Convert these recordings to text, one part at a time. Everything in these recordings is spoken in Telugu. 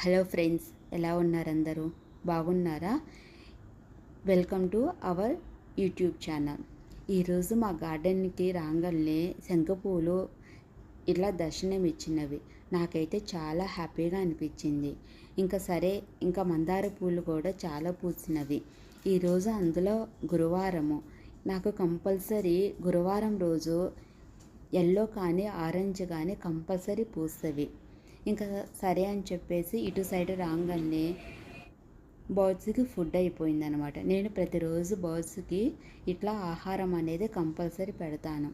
హలో ఫ్రెండ్స్ ఎలా ఉన్నారు అందరూ? బాగున్నారా? Welcome to our YouTube channel. ఈరోజు మా గార్డెన్కి రాగానే శంఖపూలు ఇలా దర్శనం ఇచ్చినవి నాకైతే చాలా హ్యాపీగా అనిపించింది. ఇంకా సరే ఇంకా మందార పూలు కూడా చాలా పూసినవి. ఈరోజు అందులో గురువారము. నాకు కంపల్సరీ గురువారం రోజు ఎల్లో కానీ ఆరెంజ్ కానీ కంపల్సరీ పూసవి. ఇంకా సరే అని చెప్పేసి ఇటు సైడ్ రాగానే బర్డ్స్కి ఫుడ్ అయిపోయింది అనమాట నేను ప్రతిరోజు బర్డ్స్కి ఇట్లా ఆహారం అనేది కంపల్సరీ పెడతాను.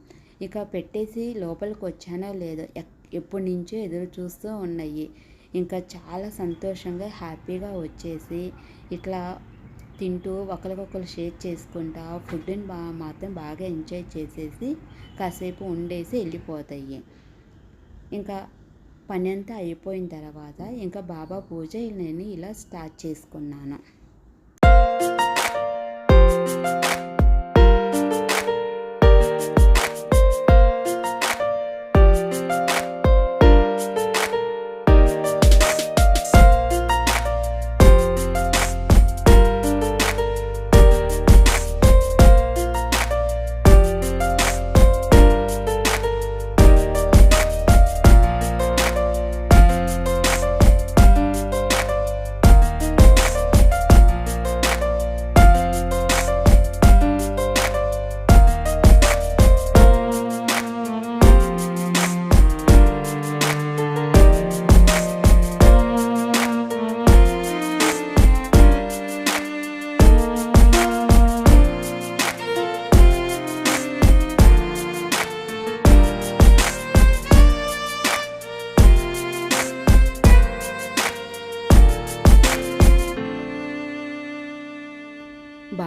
ఇక పెట్టేసి లోపలికి వచ్చానో లేదో ఎప్పటి నుంచో ఎదురు చూస్తూ ఉన్నాయి. ఇంకా చాలా సంతోషంగా హ్యాపీగా వచ్చేసి ఇట్లా తింటూ ఒకరికొకరు షేర్ చేసుకుంటా ఫుడ్ని బా మాత్రం బాగా ఎంజాయ్ చేసేసి కాసేపు ఉండేసి వెళ్ళిపోతాయి. ఇంకా పని అంతా అయిపోయిన తర్వాత ఇంకా బాబా పూజ నేను ఇలా స్టార్ట్ చేసుకున్నాను.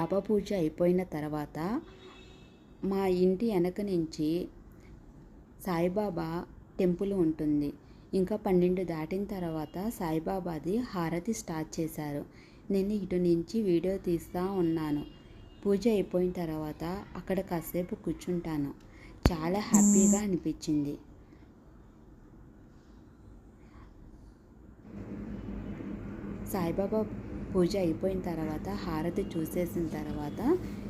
బాబా పూజ అయిపోయిన తర్వాత మా ఇంటి వెనక నుంచి సాయిబాబా టెంపుల్ ఉంటుంది. ఇంకా పన్నెండు దాటిన తర్వాత సాయిబాబాది హారతి స్టార్ట్ చేశారు. నేను ఇటు నుంచి వీడియో తీస్తూ ఉన్నాను. పూజ అయిపోయిన తర్వాత అక్కడ కాసేపు కూర్చుంటాను. చాలా హ్యాపీగా అనిపించింది. సాయిబాబా పూజ అయిపోయిన తర్వాత హారతి చూసేసిన తర్వాత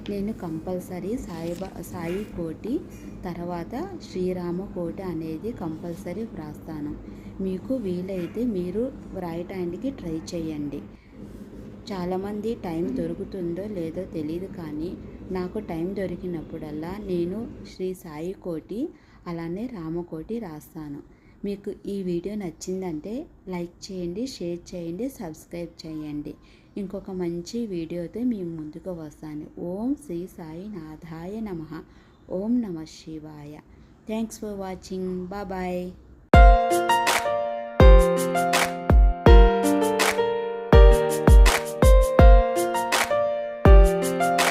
నేను కంపల్సరీ సాయిబా సాయి కోటి తర్వాత శ్రీరామ కోటి అనేది కంపల్సరీ వ్రాస్తాను. మీకు వీలైతే మీరు వ్రాయటానికి ట్రై చేయండి. చాలామంది టైం దొరుకుతుందో లేదో తెలియదు కానీ నాకు టైం దొరికినప్పుడల్లా నేను శ్రీ సాయి కోటి అలానే రామకోటి రాస్తాను. మీకు ఈ వీడియో నచ్చిందంటే లైక్ చేయండి షేర్ చేయండి సబ్స్క్రైబ్ చేయండి. ఇంకొక మంచి వీడియోతో మేము ముందుకు వస్తాను. ఓం శ్రీ సాయి నాథాయ నమ. ఓం నమ శివాయ. Thanks for watching bye